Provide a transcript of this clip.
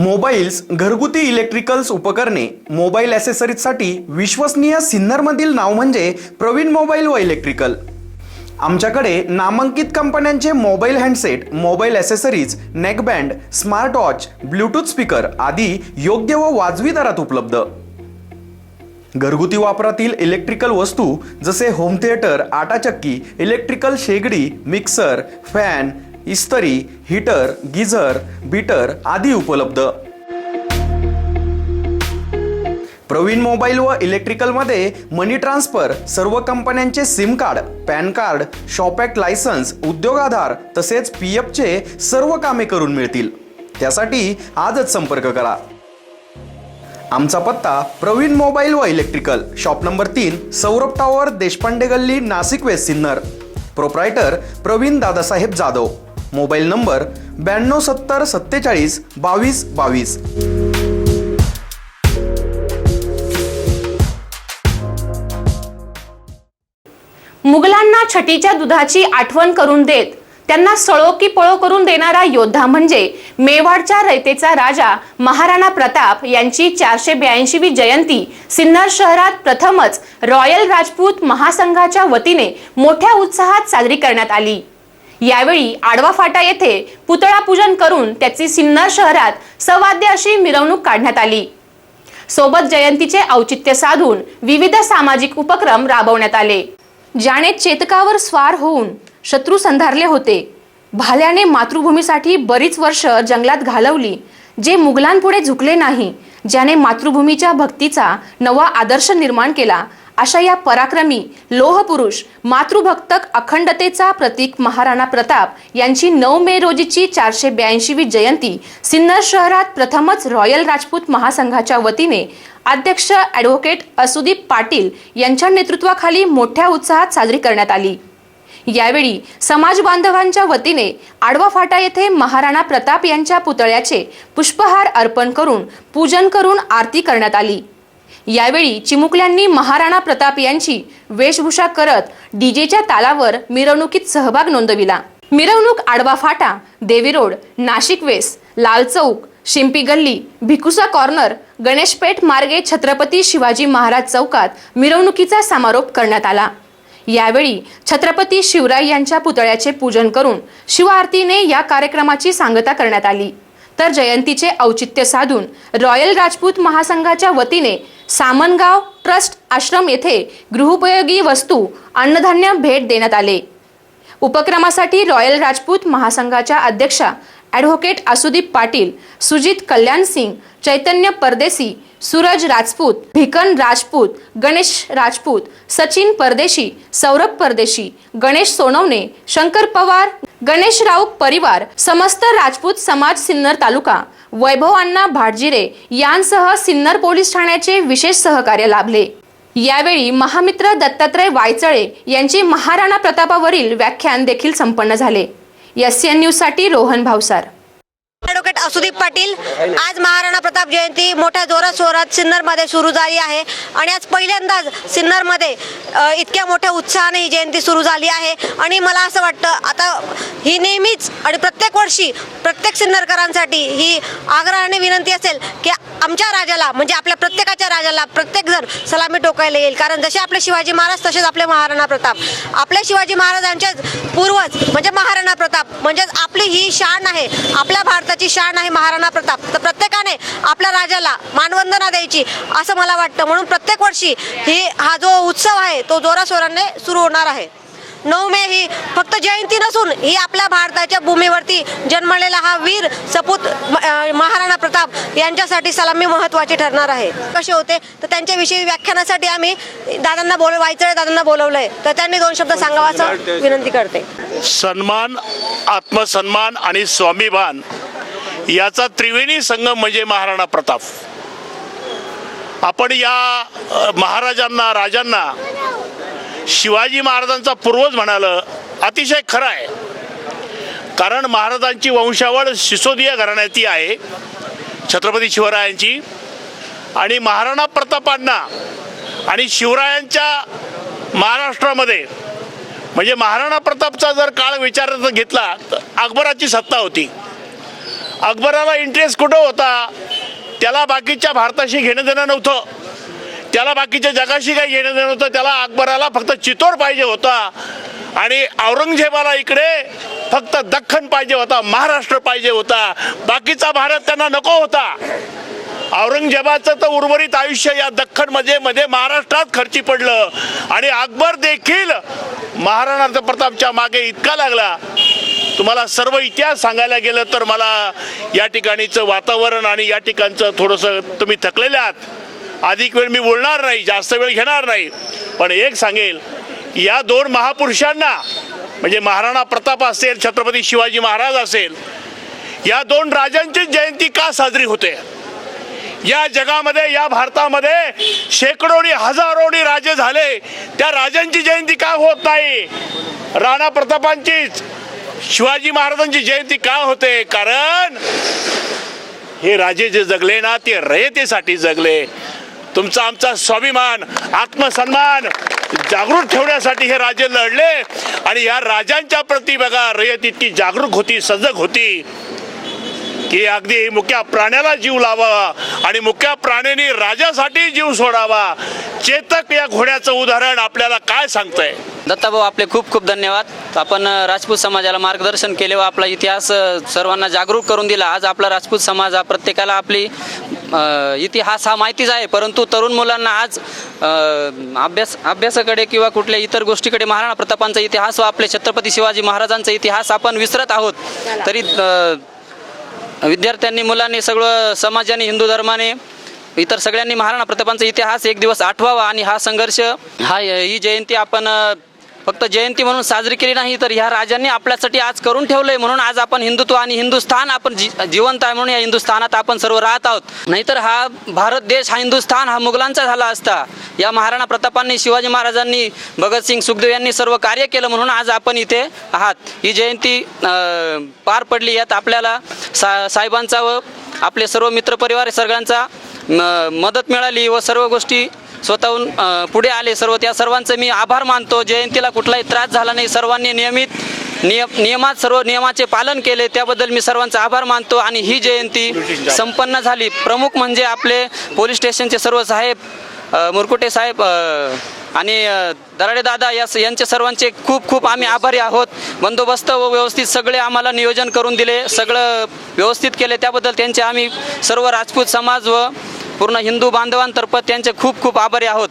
Mobiles घरगुती electricals उपकरणे mobile ॲसेसरीजसाठी विश्वसनीय सिन्नरमधील नाव म्हणजे प्रवीण मोबाईल व इलेक्ट्रिकल आमच्याकडे नामांकित कंपन्यांचे mobile handset mobile accessories neckband smart watch Bluetooth speaker आदी योग्य व वाजवी दरात उपलब्ध. घरगुती वापरातील इलेक्ट्रिकल वस्तू जसे होम थिएटर आटाचक्की इलेक्ट्रिकल शेगडी मिक्सर फॅन इस्तरी हीटर गिझर बीटर आदी उपलब्ध. प्रवीण मोबाईल व इलेक्ट्रिकलमध्ये मनी ट्रान्सफर सर्व कंपन्यांचे SIM card PAN card shop act licence उद्योग आधार तसेच पी एफचे सर्व कामे करून मिळतील. त्यासाठी आजच संपर्क करा. आमचा पत्ता प्रवीण मोबाईल व इलेक्ट्रिकल शॉप नंबर तीन सौरभ टॉवर देशपांडे गल्ली Nashik west Sinnar. Proprietor Praveen Dadasaheb Jadhav. Mobile number ब्याण्णव सत्तर सत्तेचाळीस बावीस बावीस. मुघलांना छटीच्या दुधाची आठवण करून देत त्यांना सळो की पळो करून देणारा योद्धा म्हणजे मेवाडच्या रयतेचा राजा महाराणा प्रताप यांची चारशे ब्याऐंशीवी जयंती सिन्नर शहरात प्रथमच रॉयल राजपूत महासंघाच्या वतीने मोठ्या उत्साहात साजरी करण्यात आली. यावेळी आडवा फाटा येथे पुतळा पूजन करून त्याची सिन्नर शहरात सवाद्य अशी मिरवणूक काढण्यात आली. सोबत जयंतीचे औचित्य साधून विविध सामाजिक उपक्रम राबवण्यात आले. ज्याने चेतकावर स्वार होऊन शत्रू संधारले होते. भाल्याने मातृभूमीसाठी बरीच वर्ष जंगलात घालवली जे मुघलांपुढे झुकले नाही ज्याने मातृभूमीच्या भक्तीचा नवा आदर्श निर्माण केला अशा या पराक्रमी लोहपुरुष मातृभक्तक अखंडतेचा प्रतीक महाराणा प्रताप यांची नऊ मे रोजीची चारशे ब्याऐंशीवी जयंती सिन्नर शहरात प्रथमच रॉयल राजपूत महासंघाच्या वतीने अध्यक्ष ॲडव्होकेट असुदीप पाटील यांच्या नेतृत्वाखाली मोठ्या उत्साहात साजरी करण्यात आली. यावेळी समाज बांधवांच्या वतीने आडवा फाटा येथे महाराणा प्रताप यांच्या पुतळ्याचे पुष्पहार अर्पण करून पूजन करून आरती करण्यात आली. यावेळी चिमुकल्यांनी महाराणा प्रताप यांची वेशभूषा करत डीजेच्या तालावर मिरवणुकीत सहभाग नोंदविला. मिरवणूक आडवा फाटा देवी रोड नाशिक वेस लाल चौक शिंपी गल्ली भिकुसा कॉर्नर गणेशपेठ मार्गे छत्रपती शिवाजी महाराज चौकात मिरवणुकीचा समारोप करण्यात आला. यावेळी छत्रपती शिवराय यांच्या पुतळ्याचे पूजन करून शिवआरतीने या कार्यक्रमाची सांगता करण्यात आली. तर जयंतीचे औचित्य साधून रॉयल राजपूत महासंघाच्या वतीने सामनगाव ट्रस्ट आश्रम येथे गृहोपयोगी वस्तू अन्नधान्य भेट देण्यात आले. उपक्रमासाठी रॉयल राजपूत महासंघाच्या अध्यक्षा ॲडव्होकेट आसुदीप पाटील सुजित कल्याण सिंग चैतन्य परदेशी सूरज राजपूत भिकन राजपूत गणेश राजपूत सचिन परदेशी सौरभ परदेशी गणेश सोनवणे शंकर पवार गणेश राऊत परिवार समस्त राजपूत समाज सिन्नर तालुका वैभव अण्णा भाटजिरे यांसह सिन्नर पोलीस ठाण्याचे विशेष सहकार्य लाभले. यावेळी महामित्र दत्तात्रय वायचळे यांचे महाराणा प्रतापावरील व्याख्यान देखील संपन्न झाले. एस एन न्यूजसाठी रोहन भावसार. ॲडव्होकेट असुदीप पाटील. आज महाराणा प्रताप जयंती. मोठ्या जोरात शोरात सिन्नरमध्ये सुरू झाली आहे. आणि आज पहिल्यांदाच सिन्नरमध्ये इतक्या मोठ्या उत्साहाने ही जयंती सुरू झाली आहे. आणि मला असं वाटतं आता ही नेहमीच आणि प्रत्येक वर्षी प्रत्येक सिन्नरकरांसाठी ही आग्रहाने विनंती असेल की आमच्या राजाला म्हणजे आपल्या प्रत्येकाच्या राजाला प्रत्येकजण सलामी टोकायला येईल. कारण जसे आपले शिवाजी महाराज तसेच आपले महाराणा प्रताप. आपल्या शिवाजी महाराजांचेच पूर्वज म्हणजे महाराणा प्रताप म्हणजेच आपली ही शान आहे. आपल्या भारताची शान आहे महाराणा प्रताप. तर प्रत्येकाने आपल्या राजाला मानवंदना द्यायची असं मला वाटतं. म्हणून प्रत्येक वर्षी ही हा जो उत्सव आहे तो जोराशोराने सुरू होणार आहे. नऊ मे ही फक्त जयंती नसून ही आपल्या भारताच्या भूमीवरती जन्मलेला हा वीर सपूत महाराणा प्रताप यांच्यासाठी सलामी महत्वाची ठरणार आहे. कसे होते? तर त्यांच्याविषयी व्याख्यानासाठी आम्ही दादांना बोल वायचळे दादांना बोलवलंय. तर त्यांनी दोन शब्द सांगावा असं विनंती करते. सन्मान आत्मसन्मान आणि स्वाभिमान याचा त्रिवेणी संगम म्हणजे महाराणा प्रताप. आपण या महाराजांना राजांना शिवाजी महाराजांचा पूर्वज म्हणालं अतिशय खरं आहे. कारण महाराजांची वंशावळ सिसोदिया घराण्याची आहे छत्रपती शिवरायांची. आणि महाराणा प्रतापांना आणि शिवरायांच्या महाराष्ट्रामध्ये म्हणजे महाराणा प्रतापचा जर काळ विचारात घेतला तर अकबराची सत्ता होती. अकबराला इंटरेस्ट कुठं होता? त्याला बाकीच्या भारताशी घेणं देणं नव्हतं. त्याला बाकीच्या जगाशी काही घेणं देणं नव्हतं. त्याला अकबराला फक्त चितोड पाहिजे होता. आणि औरंगजेबाला इकडे फक्त दख्खन पाहिजे होता. महाराष्ट्र पाहिजे होता. बाकीचा भारत त्यांना नको होता. औरंगजेबाचं तर उर्वरित आयुष्य या दख्खनमध्ये मध्ये महाराष्ट्रात खर्ची पडलं. आणि अकबर देखील महाराणा प्रतापच्या मागे इतका लागला. तुम्हाला सर्व इतिहास सांगायला गेलं तर मला या ठिकाणीचं वातावरण आणि या ठिकाणचं थोडंसं तुम्ही थकलेले आहात. अधिक वेळ मी बोलणार नाही जास्त वेळ घेणार नाही. पण एक सांगेल की या दोन महापुरुषांना म्हणजे महाराणा प्रताप असेल छत्रपती शिवाजी महाराज असेल या दोन राजांची जयंती का साजरी होते? या जगामध्ये या भारतामध्ये शेकडोनी हजारोनी राजे झाले. त्या राजांची जयंती का होत नाही? राणा प्रतापांचीच. शिवाजी महाराजांची जयंती का होते? कारण हे राजे जे जगले ना ते रयतेसाठी जगले. तुमचा आमचा स्वाभिमान आत्मसन्मान जागृत ठेवण्यासाठी हे राजे लढले. आणि या राजांच्या प्रती बघा रयत इतकी जागरूक होती सजग होती. की अगदी मुक्या प्राण्याला जीव लावावा आणि मुक्या प्राण्याने राजासाठी जीव सोडावा. चेतक या घोड्याचं उदाहरण आपल्याला काय सांगतंय? दत्ताभाऊ आपले खूप खूप धन्यवाद. आपण राजपूत समाजाला मार्गदर्शन केले व आपला इतिहास सर्वांना जागरूक करून दिला. आज आपला राजपूत समाज हा प्रत्येकाला आपली इतिहास हा माहितीच आहे. परंतु तरुण मुलांना आज अभ्यास अभ्यासाकडे किंवा कुठल्या इतर गोष्टीकडे महाराणा प्रतापांचा इतिहास व आपले छत्रपती शिवाजी महाराजांचा इतिहास आपण विसरत आहोत. तरी विद्यार्थ्यांनी मुलांनी सगळं समाजाने हिंदू धर्माने इतर सगळ्यांनी महाराणा प्रतापांचा इतिहास एक दिवस आठवावा आणि हा संघर्ष हा ही जयंती आपण फक्त जयंती म्हणून साजरी केली नाही तर ह्या राजांनी आपल्यासाठी आज करून ठेवलंय. म्हणून आज आपण हिंदुत्व आणि हिंदुस्थान आपण जी जिवंत आहे म्हणून या हिंदुस्थानात आपण सर्व राहत आहोत. नाहीतर हा भारत देश हा हिंदुस्थान हा मुघलांचा झाला असता. या महाराणा प्रतापांनी शिवाजी महाराजांनी भगतसिंग सुखदेव यांनी सर्व कार्य केलं म्हणून आज आपण इथे आहात. ही जयंती पार पडली. यात आपल्याला सा साहेबांचा व आपले सर्व मित्रपरिवार सगळ्यांचा म- मदत मिळाली व सर्व गोष्टी स्वतःहून पुढे आले. सर्व त्या सर्वांचं मी आभार मानतो. जयंतीला कुठलाही त्रास झाला नाही. सर्वांनी नियमित नियम नियमात सर्व नियमाचे पालन केले. त्याबद्दल मी सर्वांचा आभार मानतो. आणि ही जयंती संपन्न झाली. प्रमुख म्हणजे आपले पोलीस स्टेशनचे सर्व साहेब मुरकुटे साहेब आणि दराडे दादा या यांचे सर्वांचे खूप खूप आम्ही आभारी आहोत. बंदोबस्त व व्यवस्थित सगळे आम्हाला नियोजन करून दिले. सगळं व्यवस्थित केले. त्याबद्दल त्यांचे आम्ही सर्व राजपूत समाज व पूर्ण हिंदू बांधवांतर्फे त्यांचे खूप खूप आभारी आहोत.